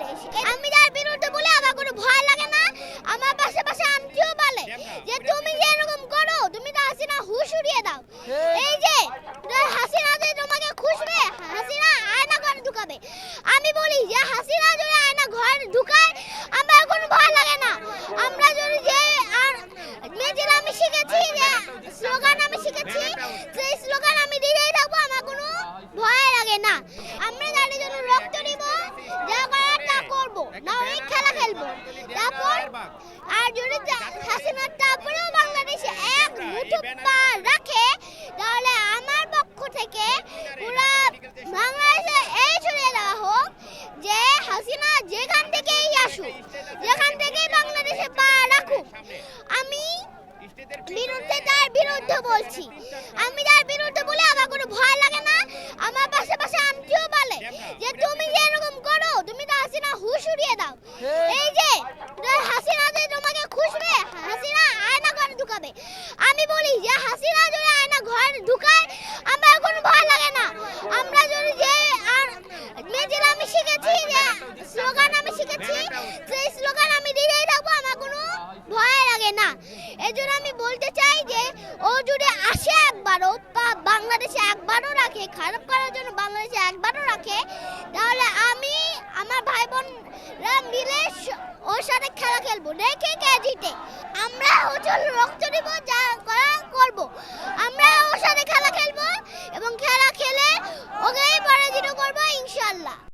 বাংলাদেশ। আমি যার বিরুদ্ধে বলে আমার কোনো ভয় লাগে না, আমার পাশে পাশে আন্টিও বলে যে তুমি যে এরকম করো, তুমি তো হাসিনা হুশ উড়িয়ে দাও। এই যে হাসিনা যে তোমাকে খুশবে, হাসিনা আয়না ঘরে ঢুকাবে। আমি বলি যে হাসিনা যদি আয়না ঘরে ঢুকায়, আমার কোনো ভয় লাগে না। আমরা যদি যে, আর আমি শিখেছি, যে স্লোগান আমি শিখেছি সেই স্লোগান আমি দিতেই থাকব আমার কোনো ভয় লাগে না। আমরা তাদের জন্য রক্ত দিব যা করার তা করব না অনেক খেলা খেলব তারপর আর যদি হাসিনা তারপরেও বাংলাদেশে এক মুঠো পা রাখে, তাহলে আমার পক্ষ থেকে পুরা বাংলাদেশে এই ছড়িয়ে দেওয়া হোক যে হাসিনা যেখান থেকেই আসুক, যেখান থেকেই বাংলাদেশে পা রাখুক, আমি বিরুদ্ধে তার বিরুদ্ধে বলছি। আমি তার বিরুদ্ধে বলে আমার কোনো ভয় লাগে না আমার পাশে পাশে আন্টিও বলে যে তুমি যে এরকম করো তুমি তো হাসিনা হুশ উড়িয়ে দাও এই যে যে হাসিনা যে তোমাকে খুশবে হাসিনা আয়না ঘরে ঢুকাবে আমি বলি যে হাসিনা যদি আয়না ঘরে ঢুকায় আমার কোনো ভয় লাগে না আমরা যদি যে আর মেয়েদের আমি শিখেছি যে স্লোগান আমি শিখেছি সেই স্লোগান আমি দিতেই থাকব আমার কোনো ভয় লাগে না এই জন্য আমি বলতে চাই যে, ও যদি আসে একবারও বাংলাদেশে একবারও রাখে, খারাপ করার জন্য বাংলাদেশে একবারও রাখে, তাহলে আমি, আমার ভাই বোনরা মিলে ওর সাথে খেলা খেলব। দেখে কে জিতে। আমরা হচ্ছে রক্ত দিব, যা করা করব। আমরা ওর সাথে খেলা খেলব এবং খেলা খেলে ওকেই পরাজিত করব, ইনশাল্লাহ।